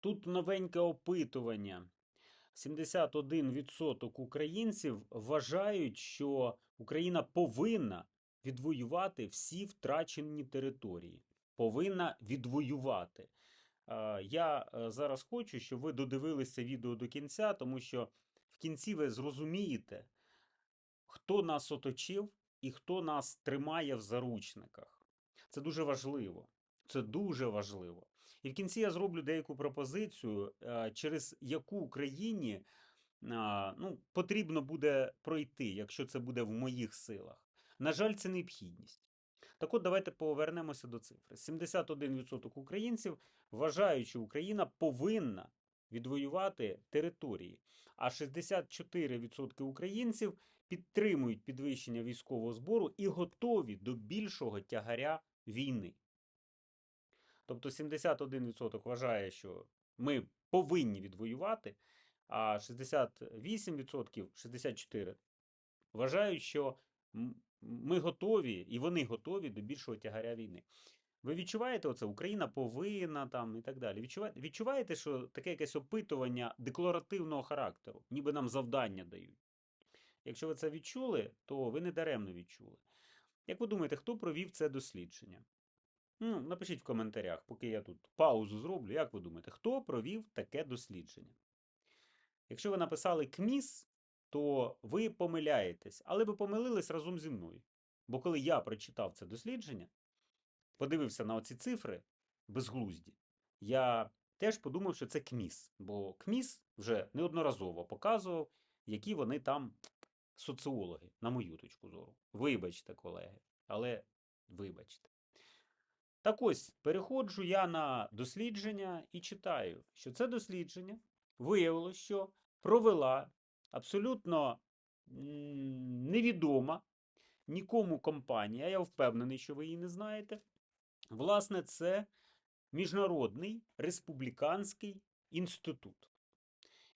Тут новеньке опитування. 71% українців вважають, що Україна повинна відвоювати всі втрачені території. Повинна відвоювати. Я е, зараз хочу, щоб ви додивилися відео до кінця, тому що в кінці ви зрозумієте, хто нас оточив і хто нас тримає в заручниках. Це дуже важливо. Це дуже важливо. І в кінці я зроблю деяку пропозицію, е, через яку Україні ну, потрібно буде пройти, якщо це буде в моїх силах. На жаль, це необхідність. Так от давайте повернемося до цифри. 71% українців вважають, що Україна повинна відвоювати території, а 64% українців підтримують підвищення військового збору і готові до більшого тягаря війни. Тобто 71% вважає, що ми повинні відвоювати, а 68%, 64% вважають, що ми готові і вони готові до більшого тягаря війни. Ви відчуваєте оце? Україна повинна там і так далі. Відчуваєте, відчуваєте, що таке якесь опитування декларативного характеру, ніби нам завдання дають. Якщо ви це відчули, то ви не даремно відчули. Як ви думаєте, хто провів це дослідження? Ну, напишіть в коментарях, поки я тут паузу зроблю. Як ви думаєте, хто провів таке дослідження? Якщо ви написали КМІС, то ви помиляєтесь, але ви помилились разом зі мною. Бо коли я прочитав це дослідження, подивився на оці цифри безглузді, я теж подумав, що це КМІС. Бо КМІС вже неодноразово показував, які вони там соціологи, на мою точку зору. Вибачте, колеги, але вибачте. Так ось, переходжу я на дослідження і читаю, що це дослідження виявило, що провела абсолютно невідома нікому компанія, я впевнений, що ви її не знаєте. Власне, це Міжнародний республіканський інститут.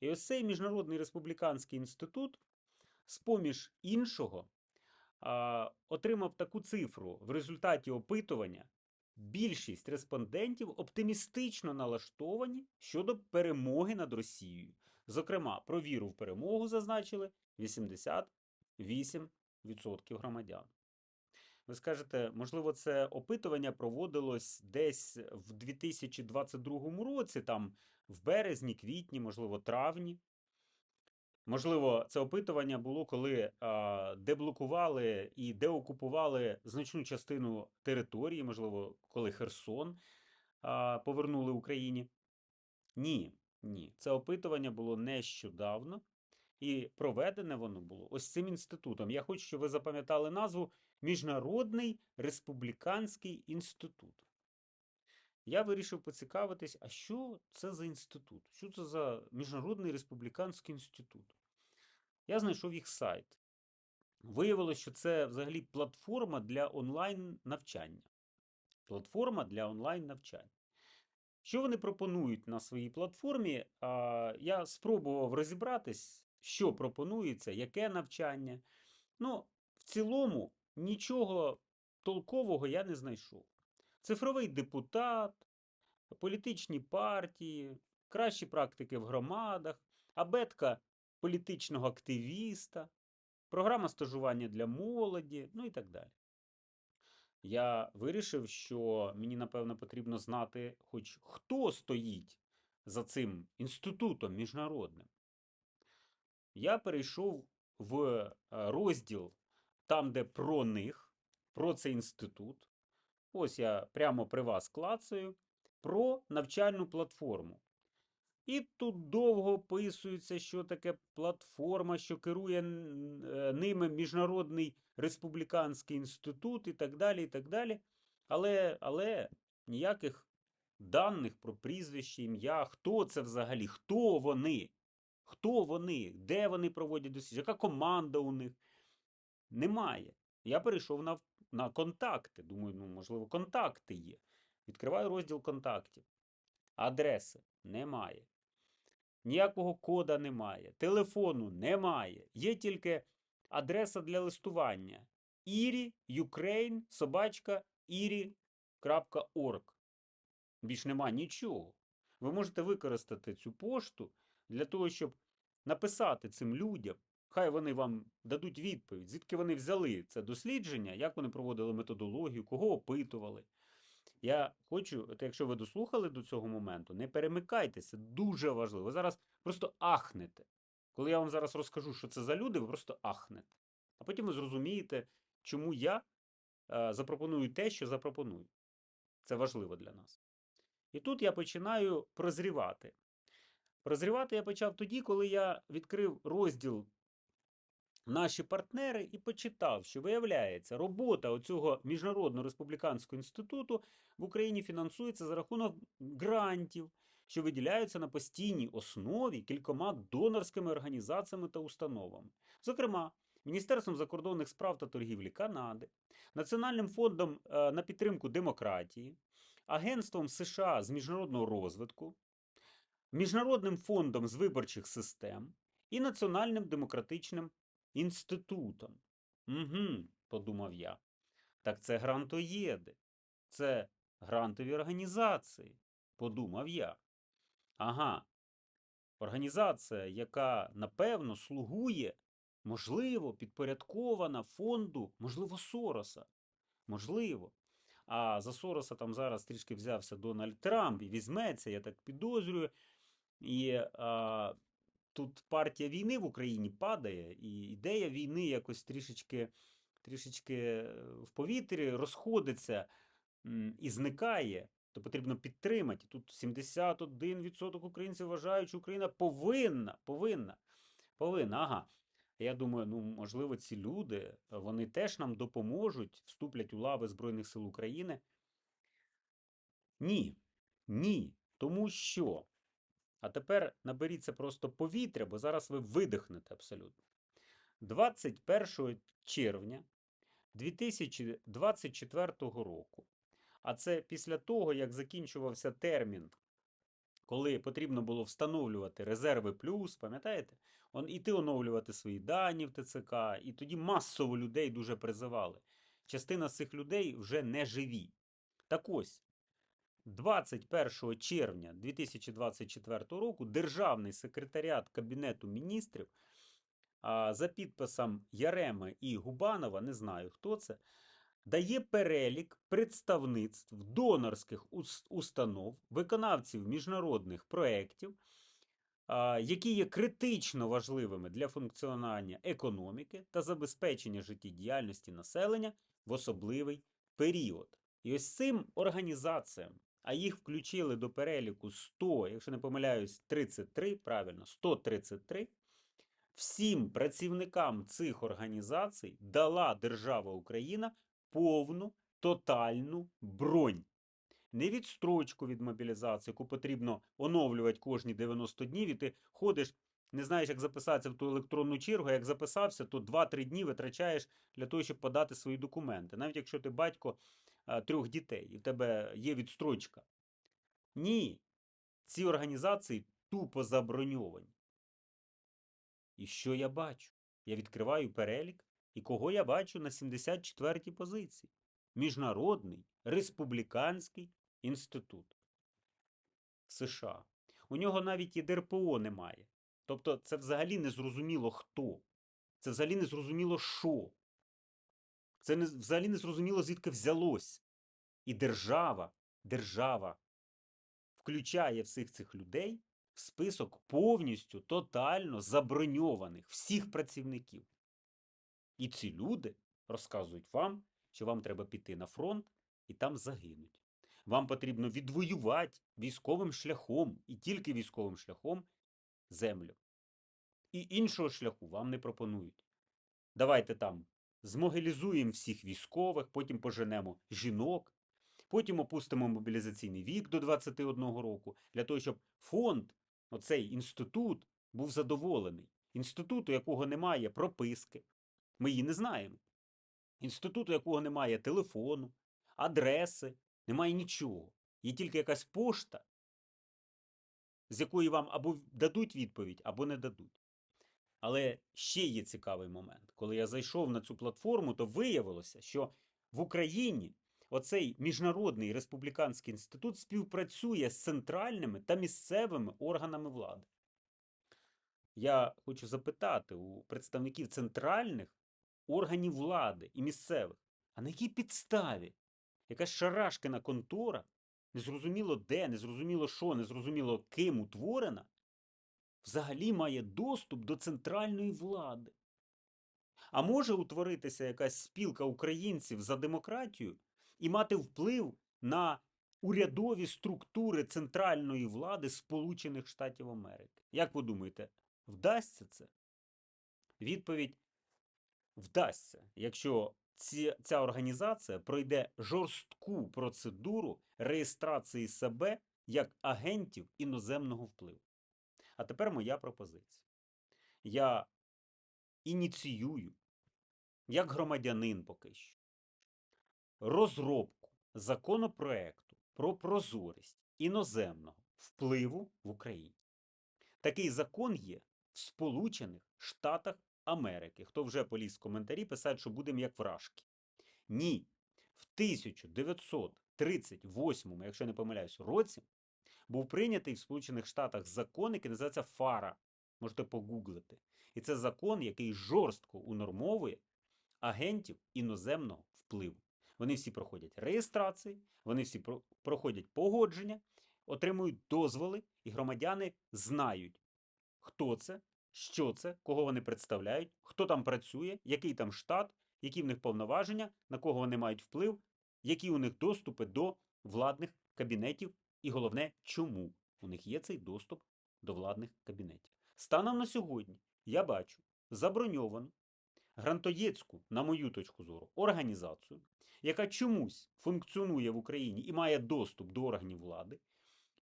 І ось цей Міжнародний республіканський інститут, з-поміж іншого, а, отримав таку цифру в результаті опитування. Більшість респондентів оптимістично налаштовані щодо перемоги над Росією. Зокрема, про віру в перемогу зазначили 88% громадян. Ви скажете, можливо, це опитування проводилось десь в 2022 році, там в березні, квітні, можливо, травні. Можливо, це опитування було, коли а, деблокували і деокупували значну частину території, можливо, коли Херсон а, повернули Україні. Ні, ні. Це опитування було нещодавно, і проведене воно було ось цим інститутом. Я хочу, щоб ви запам'ятали назву Міжнародний республіканський інститут. Я вирішив поцікавитись, а що це за інститут? Що це за Міжнародний республіканський інститут? Я знайшов їх сайт. Виявилося, що це взагалі платформа для онлайн навчання. Платформа для онлайн навчання. Що вони пропонують на своїй платформі? Я спробував розібратись, що пропонується, яке навчання. Ну, в цілому, нічого толкового я не знайшов. Цифровий депутат, політичні партії, кращі практики в громадах, абетка політичного активіста, програма стажування для молоді, ну і так далі. Я вирішив, що мені, напевно, потрібно знати, хоч хто стоїть за цим інститутом міжнародним. Я перейшов в е, розділ там, де про них, про цей інститут. Ось я прямо при вас клацаю про навчальну платформу. І тут довго описується, що таке платформа, що керує е, ними Міжнародний республіканський інститут і так далі. і так далі. Але, але ніяких даних про прізвище, ім'я, хто це взагалі, хто вони, хто вони, де вони проводять дослідження, яка команда у них. Немає. Я перейшов на, на контакти. Думаю, ну, можливо, контакти є. Відкриваю розділ контактів. Адреси немає. Ніякого кода немає. Телефону немає. Є тільки адреса для листування. iri, Ukraine, собачка, iri.org. Більш нема нічого. ви можете використати цю пошту для того, щоб написати цим людям. Хай вони вам дадуть відповідь, звідки вони взяли це дослідження, як вони проводили методологію, кого опитували. Я хочу, якщо ви дослухали до цього моменту, не перемикайтеся, дуже важливо. Ви зараз просто ахнете. Коли я вам зараз розкажу, що це за люди, ви просто ахнете. А потім ви зрозумієте, чому я е, запропоную те, що запропоную. Це важливо для нас. І тут я починаю прозрівати. Прозрівати я почав тоді, коли я відкрив розділ наші партнери і почитав, що виявляється, робота оцього міжнародного республіканського інституту в Україні фінансується за рахунок грантів, що виділяються на постійній основі кількома донорськими організаціями та установами. Зокрема, Міністерством закордонних справ та торгівлі Канади, Національним фондом е, на підтримку демократії, Агентством США з міжнародного розвитку, Міжнародним фондом з виборчих систем і Національним демократичним інститутом. Угу, подумав я. Так це грантоєди, це грантові організації, подумав я. Ага, організація, яка напевно слугує, можливо, підпорядкована фонду, можливо, Сороса. Можливо. А за Сороса там зараз трішки взявся Дональд Трамп і візьметься, я так підозрюю. І а, тут партія війни в Україні падає, і ідея війни якось трішечки, трішечки е, в повітрі розходиться і зникає. То потрібно підтримати. Тут 71% українців вважають, що Україна повинна, повинна, повинна. Ага. Я думаю, ну можливо, ці люди вони теж нам допоможуть, вступлять у лави Збройних сил України. Ні, ні. Тому що. А тепер наберіться просто повітря, бо зараз ви видихнете абсолютно. 21 червня 2024 року. А це після того, як закінчувався термін, коли потрібно було встановлювати резерви плюс, пам'ятаєте? Іти оновлювати свої дані в ТЦК, і тоді масово людей дуже призивали. Частина з цих людей вже не живі. Так ось, 21 червня 2024 року Державний секретаріат Кабінету міністрів за підписом Яреми і Губанова, не знаю хто це, дає перелік представництв донорських установ, виконавців міжнародних проєктів, які є критично важливими для функціонування економіки та забезпечення життєдіяльності населення в особливий період. І ось цим організаціям, а їх включили до переліку 100, якщо не помиляюсь, 33, правильно, 133, всім працівникам цих організацій дала держава Україна повну тотальну бронь. Не відстрочку від мобілізації, яку потрібно оновлювати кожні 90 днів, і ти ходиш, не знаєш, як записатися в ту електронну чергу, а як записався, то 2-3 дні витрачаєш для того, щоб подати свої документи. Навіть якщо ти батько трьох дітей, і в тебе є відстрочка. Ні, ці організації тупо заброньовані. І що я бачу? Я відкриваю перелік, і кого я бачу на 74-й позиції? Міжнародний республіканський інститут США. У нього навіть і ДРПО немає. Тобто це взагалі не зрозуміло хто. Це взагалі не зрозуміло що. Це не, взагалі не зрозуміло, звідки взялось. І держава, держава включає всіх цих людей в список повністю тотально заброньованих всіх працівників. І ці люди розказують вам, що вам треба піти на фронт і там загинуть. Вам потрібно відвоювати військовим шляхом і тільки військовим шляхом землю. І іншого шляху вам не пропонують. Давайте там змобілізуємо всіх військових, потім поженемо жінок, потім опустимо мобілізаційний вік до 21 року, для того, щоб фонд, оцей інститут, був задоволений. Інституту, якого немає прописки. Ми її не знаємо. Інституту, якого немає телефону, адреси, немає нічого. Є тільки якась пошта, з якої вам або дадуть відповідь, або не дадуть. Але ще є цікавий момент. Коли я зайшов на цю платформу, то виявилося, що в Україні оцей міжнародний республіканський інститут співпрацює з центральними та місцевими органами влади. Я хочу запитати у представників центральних органів влади і місцевих, а на якій підставі якась шарашкина контора, незрозуміло де, незрозуміло що, незрозуміло ким утворена, взагалі має доступ до центральної влади. А може утворитися якась спілка українців за демократію і мати вплив на урядові структури центральної влади Сполучених Штатів Америки. Як ви думаєте, вдасться це? Відповідь вдасться, якщо ця організація пройде жорстку процедуру реєстрації себе як агентів іноземного впливу. А тепер моя пропозиція. Я ініціюю, як громадянин поки що, розробку законопроекту про прозорість іноземного впливу в Україні. Такий закон є в Сполучених Штатах Америки. Хто вже поліз в коментарі, писать, що будемо як вражки. Ні. В 1938, якщо не помиляюсь, році був прийнятий в Сполучених Штатах закон, який називається ФАРА. Можете погуглити. І це закон, який жорстко унормовує агентів іноземного впливу. Вони всі проходять реєстрації, вони всі проходять погодження, отримують дозволи, і громадяни знають, хто це, що це, кого вони представляють, хто там працює, який там штат, які в них повноваження, на кого вони мають вплив, які у них доступи до владних кабінетів, і головне, чому у них є цей доступ до владних кабінетів. Станом на сьогодні я бачу заброньовану грантоєцьку, на мою точку зору, організацію, яка чомусь функціонує в Україні і має доступ до органів влади.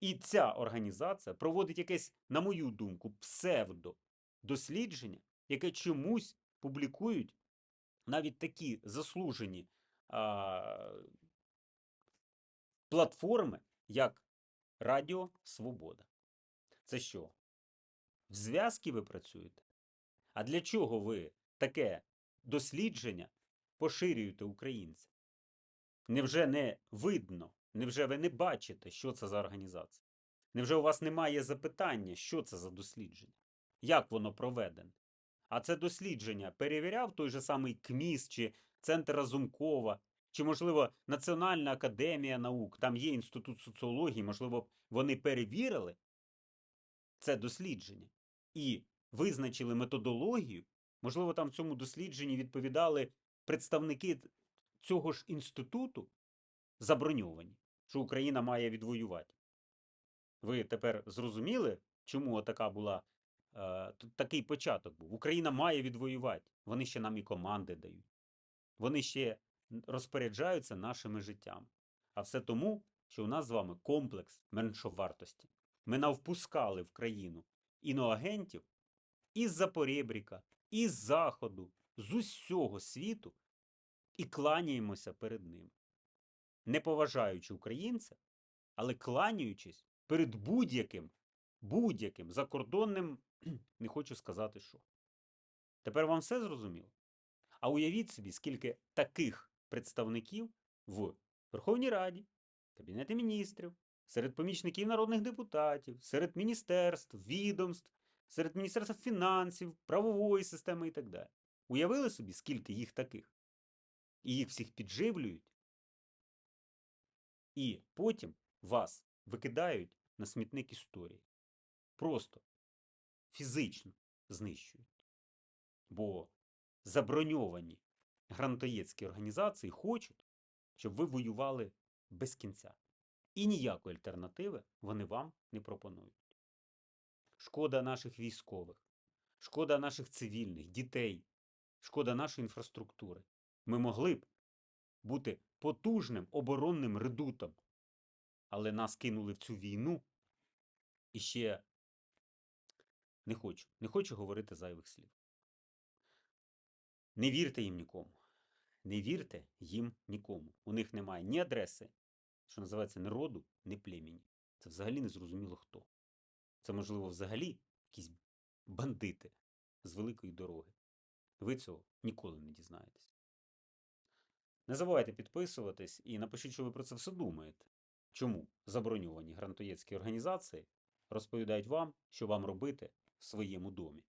І ця організація проводить якесь, на мою думку, псевдодослідження, яке чомусь публікують навіть такі заслужені а, платформи, як Радіо Свобода. Це що? В зв'язки ви працюєте? А для чого ви таке дослідження поширюєте українцям? Невже не видно, невже ви не бачите, що це за організація? Невже у вас немає запитання, що це за дослідження? Як воно проведене? А це дослідження перевіряв той же самий КМІС чи Центр Разумкова, чи, можливо, Національна академія наук, там є інститут соціології, можливо, вони перевірили це дослідження і визначили методологію. Можливо, там в цьому дослідженні відповідали представники цього ж інституту заброньовані, що Україна має відвоювати. Ви тепер зрозуміли, чому така була е, такий початок був? Україна має відвоювати. Вони ще нам і команди дають. Вони ще розпоряджаються нашими життями. А все тому, що у нас з вами комплекс меншовартості. Ми навпускали в країну іноагентів із-за поребріка, із заходу, з усього світу і кланяємося перед ним. Не поважаючи українця, але кланяючись перед будь-яким, будь-яким закордонним, не хочу сказати що. Тепер вам все зрозуміло? А уявіть собі, скільки таких представників в Верховній Раді, Кабінеті міністрів, серед помічників народних депутатів, серед міністерств, відомств, серед Міністерства фінансів, правової системи і так далі. Уявили собі, скільки їх таких? І їх всіх підживлюють, і потім вас викидають на смітник історії. Просто фізично знищують. Бо заброньовані грантоєцькі організації хочуть, щоб ви воювали без кінця. І ніякої альтернативи вони вам не пропонують. Шкода наших військових, шкода наших цивільних, дітей, шкода нашої інфраструктури. Ми могли б бути потужним оборонним редутом, але нас кинули в цю війну і ще не хочу, не хочу говорити зайвих слів. Не вірте їм нікому. Не вірте їм нікому. У них немає ні адреси, що називається ні роду, ні племені. Це взагалі не зрозуміло хто. Це, можливо, взагалі якісь бандити з великої дороги. Ви цього ніколи не дізнаєтесь. Не забувайте підписуватись і напишіть, що ви про це все думаєте. Чому заброньовані грантоєцькі організації розповідають вам, що вам робити в своєму домі.